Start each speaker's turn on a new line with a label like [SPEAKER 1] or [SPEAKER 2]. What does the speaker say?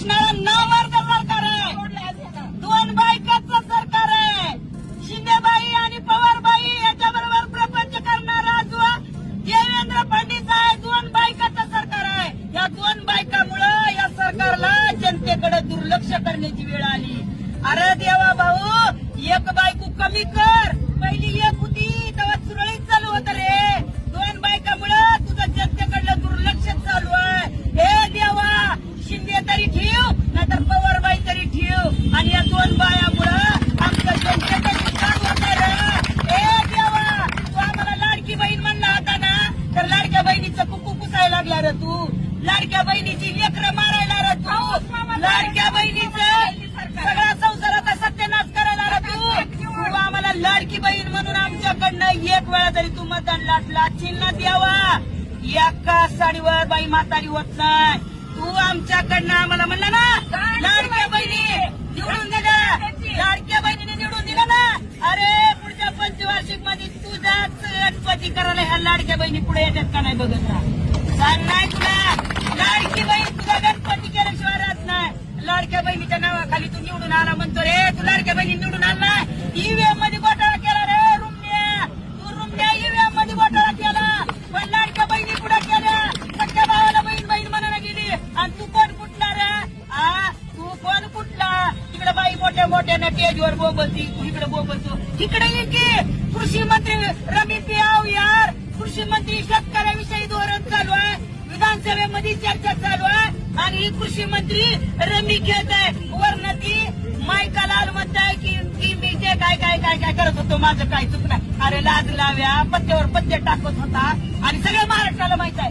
[SPEAKER 1] पुसणारा नावार्थ सरकार आहे. दोन बायकाचं सरकार आहे. शिंदेबाई आणि पवारबाई याच्याबरोबर प्रपंच करणारा जो देवेंद्र फडणवीस आहे दोन बायकाचं सरकार आहे. या दोन बायकामुळं या सरकारला जनतेकडे दुर्लक्ष करण्याची वेळ आली. अरे देवा भाऊ एक बायको कमी कर पहिली एक होती तेव्हा सुरळीत चालू होत रे दोन बायकामुळं तुझं जनतेकडलं दुर्लक्ष चालू आहे हे देवा शिंदे तरी ठेव नाहीतर पवारबाई तरी ठेव आणि या दोन बायामुळं आमच्या जनतेचं नुकसान होत रे. हे देवा तू आम्हाला लाडकी बहीण म्हणला होता ना तर लाडक्या बहिणीचं कुकू पुसायला लागला रे तू. लाडक्या बहिणीची लेकरं मारायला रे तू. लाडक्या बहिणीचं सगळा संसाराचा सत्यानाश करायला रे तू. तू आम्हाला लाडकी बहीण म्हणून आमच्याकडनं एक वेळा तरी तू मतदान लाटला चिन्ह द्यावा. एका साडीवर बाई म्हातारी होत नाही. तू आमच्याकडनं आम्हाला म्हणला ना लाडक्या बहिणी निवडून दिल्या लाडक्या बहिणीने निवडून दिलं ना अरे पुढच्या पंचवार्षिकमध्ये तुझाच गणपती करायला ह्या लाडक्या बहिणी पुढे येतात का नाही बघत सांग नाही तुला. लाडकी बहीण तुला गणपती केल्याशिवाय राहत नाही. लाडक्या बहिणीच्या नावाखाली तू निवडून आला म्हणतो रे. तू लाडक्या बहिणी निवडून आला ईव्हीएममध्ये घोटाळा केला रे रुमण्या तू रुमण्या ईव्हीएममध्ये घोटाळा केला. पण लाडक्या बहिणी पुढे केल्या सख्या भावाला बहीण बहीण म्हणायला गेली. आणि तू कोण कुठला रे? आ? तू कोण कुठला? तिकडे बाई मोठ्या मोठ्या टेजवर बोबलती. तू इकडे बोबलतो. तिकडे ये की. कृषी मंत्री रमी पियाव कृषी मंत्री शेतकऱ्याविषयी धोरण चालू आहे. विधानसभेमध्ये चर्चा चालू आहे. आणि ही कृषी मंत्री रमी खेळत आहे. वर्ण ती मायका लाल म्हणताय की की मी जे काय काय काय काय करत होतो माझं काय चुकलं अरे लाज लाव्या पत्त्यावर पत्ते टाकत होता. आणि सगळ्या महाराष्ट्राला माहीत आहे.